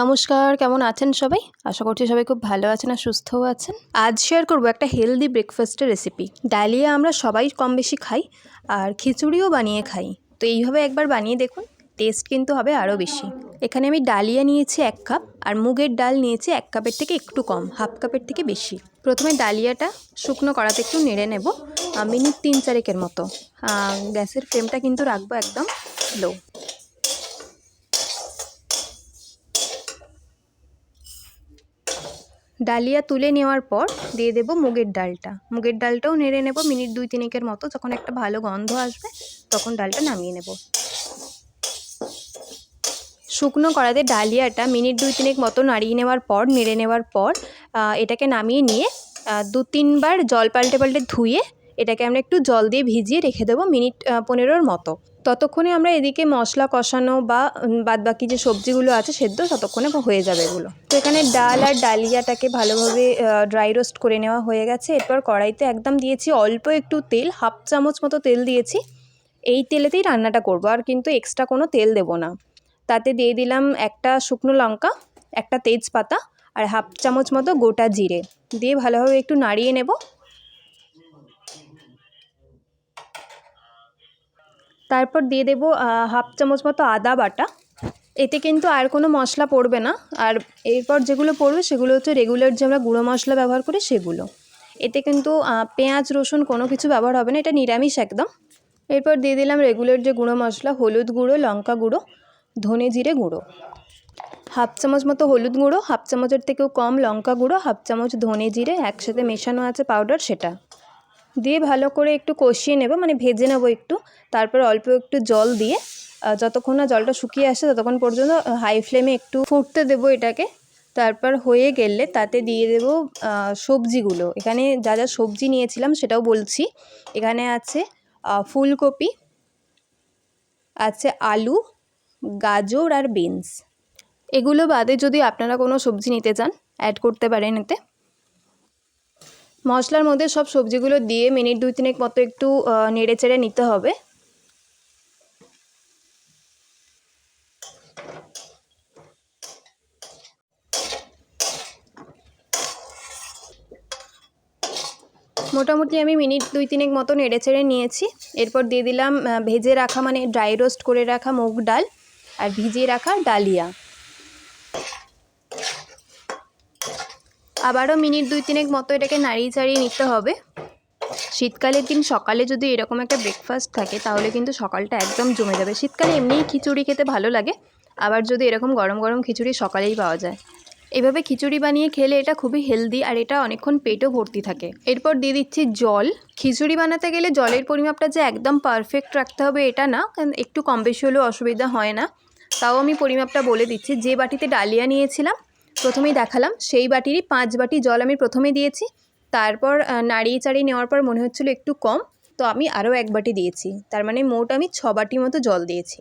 নমস্কার, কেমন আছেন সবাই? আশা করছি সবাই খুব ভালো আছেন আর সুস্থও আছেন। আজ শেয়ার করব একটা হেলদি ব্রেকফাস্টের রেসিপি ডালিয়া আমরা সবাই কম বেশি খাই আর খিচুড়িও বানিয়ে খাই। তো এইভাবে একবার বানিয়ে দেখুন টেস্ট কিন্তু হবে আরও বেশি। এখানে আমি ডালিয়া নিয়েছি এক কাপ আর মুগের ডাল নিয়েছি এক কাপের থেকে একটু কম হাফ কাপের থেকে বেশি। প্রথমে ডালিয়াটা শুকনো কড়াতে একটু নেড়ে নেব মিনিট তিন চারেকের মতো। গ্যাসের ফ্লেমটা কিন্তু রাখব একদম লো ডালিয়া তুলে নেওয়ার পর দিয়ে দেব মুগের ডালটা। মুগের ডালটাও নেড়ে নেব মিনিট দুই তিনেকের মতো। যখন একটা ভালো গন্ধ আসবে, তখন ডালটা নামিয়ে নেব। শুকনো কড়াতে ডালিয়াটা মিনিট দুই তিনেক মতো নাড়িয়ে নেওয়ার পর, নেড়ে নেওয়ার পর এটাকে নামিয়ে নিয়ে দু তিনবার জল পাল্টে পাল্টে ধুয়ে এটাকে আমরা একটু জল দিয়ে ভিজিয়ে রেখে দেবো মিনিট পনেরোর মতো। ততক্ষণে আমরা এদিকে মশলা কষানো বা উম, বাদবাকি যে সবজিগুলো আছে সেদ্ধ ততক্ষণে হয়ে যাবে এগুলো। তো এখানে ডাল আর ডালিয়াটাকে ভালোভাবে ড্রাই রোস্ট করে নেওয়া হয়ে গেছে। এরপর কড়াইতে একদম দিয়েছি অল্প একটু তেল হাফ চামচ মতো তেল দিয়েছি। এই তেলেতেই রান্নাটা করব আর কিন্তু এক্সট্রা কোনো তেল দেবো না। তাতে দিয়ে দিলাম একটা শুকনো লঙ্কা একটা তেজপাতা আর হাফ চামচ মতো গোটা জিরে। দিয়ে ভালোভাবে একটু নাড়িয়ে নেব। তারপর দিয়ে দেবো হাফ চামচ মতো আদা বাটা। এতে কিন্তু আর কোনো মশলা পড়বে না। আর এরপর যেগুলো পড়বে সেগুলো হচ্ছে রেগুলার যে আমরা গুঁড়ো মশলা ব্যবহার করি সেগুলো। এতে কিন্তু পেঁয়াজ, রসুন কোনো কিছু ব্যবহার হবে না, এটা নিরামিষ একদম। এরপর দিয়ে দিলাম রেগুলার যে গুঁড়ো মশলা, হলুদ গুঁড়ো, লঙ্কা গুঁড়ো, ধনে জিরে গুঁড়ো। হাফ চামচ মতো হলুদ গুঁড়ো, হাফ চামচের থেকেও কম লঙ্কা গুঁড়ো, হাফ চামচ ধনে জিরে, একসাথে মেশানো আছে পাউডার সেটা। দিয়ে ভালো করে একটু কষিয়ে নেব মানে ভেজে নেব একটু। তারপর অল্প একটু জল দিয়ে যতক্ষণ না জলটা শুকিয়ে আসে ততক্ষণ পর্যন্ত হাই ফ্লেমে একটু ফুটতে দেবো এটাকে। তারপর হয়ে গেলে তাতে দিয়ে দেবো সবজিগুলো। এখানে যা যা সবজি নিয়েছিলাম সেটাও বলছি। এখানে আছে ফুলকপি, আছে আলু, গাজর আর বিনস। এগুলো বাদে যদি আপনারা কোনো সবজি নিতে চান অ্যাড করতে পারেন এতে। মশলার মধ্যে সব সবজিগুলো দিয়ে মিনিট দুই তিনেক মতো একটু নেড়ে চেড়ে নিতে হবে। মোটামুটি আমি মিনিট দুই তিনেক মতো নেড়ে চেড়ে নিয়েছি। এরপর দিয়ে দিলাম ভেজে রাখা মানে ড্রাই রোস্ট করে রাখা মুগ ডাল আর ভিজিয়ে রাখা ডালিয়া। আবারও মিনিট দুই তিনেক মতো এটাকে নাড়িয়ে চাড়িয়ে নিতে হবে। শীতকালের দিন সকালে যদি এরকম একটা ব্রেকফাস্ট থাকে, তাহলে কিন্তু সকালটা একদম জমে যাবে। শীতকালে এমনিই খিচুড়ি খেতে ভালো লাগে, আবার যদি এরকম গরম গরম খিচুড়ি সকালেই পাওয়া যায়। এভাবে খিচুড়ি বানিয়ে খেলে এটা খুবই হেলদি আর এটা অনেকক্ষণ পেটও ভর্তি থাকে। এরপর দিয়ে দিচ্ছি জল। খিচুড়ি বানাতে গেলে জলের পরিমাপটা যে একদম পারফেক্ট রাখতে হবে এটা না, কারণ একটু কম বেশি হলেও অসুবিধা হয় না। তাও আমি পরিমাপটা বলে দিচ্ছি। যে বাটিতে ডালিয়া নিয়েছিলাম প্রথমেই দেখালাম, সেই বাটিরই পাঁচ বাটি জল আমি প্রথমে দিয়েছি। তারপর নাড়িয়ে চাড়িয়ে নেওয়ার পর মনে হচ্ছিল একটু কম, তো আমি আরও এক বাটি দিয়েছি। তার মানে মোট আমি ছ বাটি মতো জল দিয়েছি।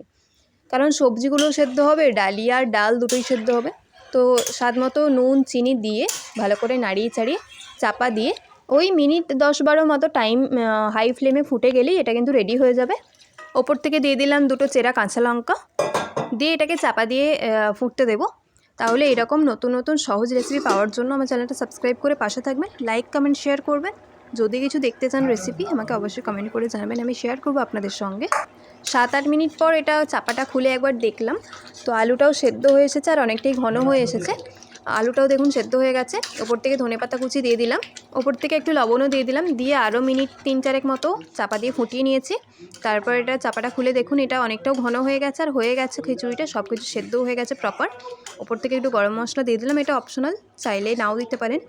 কারণ সবজিগুলো সেদ্ধ হবে, ডালিয়া আর ডাল দুটোই সেদ্ধ হবে। তো স্বাদ মতো নুন, চিনি দিয়ে ভালো করে নাড়িয়ে চাড়িয়ে চাপা দিয়ে ওই মিনিট দশ বারো মতো টাইম হাই ফ্লেমে ফুটে গেলেই এটা কিন্তু রেডি হয়ে যাবে। ওপর থেকে দিয়ে দিলাম দুটো চেরা কাঁচা লঙ্কা। দিয়ে এটাকে চাপা দিয়ে ফুটতে দেবো। তাহলে এরকম নতুন নতুন সহজ রেসিপি পাওয়ার জন্য আমার চ্যানেলটা সাবস্ক্রাইব করে পাশে থাকবেন লাইক কমেন্ট শেয়ার করবেন। যদি কিছু দেখতে চান রেসিপি আমাকে অবশ্যই কমেন্ট করে জানাবেন, আমি শেয়ার করব আপনাদের সঙ্গে। সাত আট মিনিট পর এটা চাপাটা খুলে একবার দেখলাম। তো আলুটাও সেদ্ধ হয়ে এসেছে আর অনেকটাই ঘন হয়ে এসেছে। আলুটাও দেখুন সেদ্ধ হয়ে গেছে। ওপর থেকে ধনেপাতা কুচি দিয়ে দিলাম। ওপর থেকে একটু লবণও দিয়ে দিলাম। দিয়ে আরও মিনিট তিন চারেক মতো চাপা দিয়ে ফুটিয়ে নিয়েছি। তারপর এটা চাপাটা খুলে দেখুন, এটা অনেকটাও ঘন হয়ে গেছে। আর হয়ে গেছে খিচুড়িটা সব কিছু সেদ্ধও হয়ে গেছে প্রপার ওপর থেকে একটু গরম মশলা দিয়ে দিলাম। এটা অপশনাল চাইলে নাও দিতে পারেন।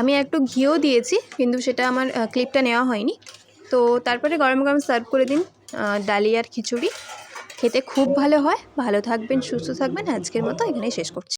আমি একটু ঘিও দিয়েছি, কিন্তু সেটা আমার ক্লিপটা নেওয়া হয়নি। তো তারপরে গরম গরম সার্ভ করে দিন ডালিয়ার খিচুড়ি। খেতে খুব ভালো হয়। ভালো থাকবেন, সুস্থ থাকবেন। আজকের মতো এখানেই শেষ করছি।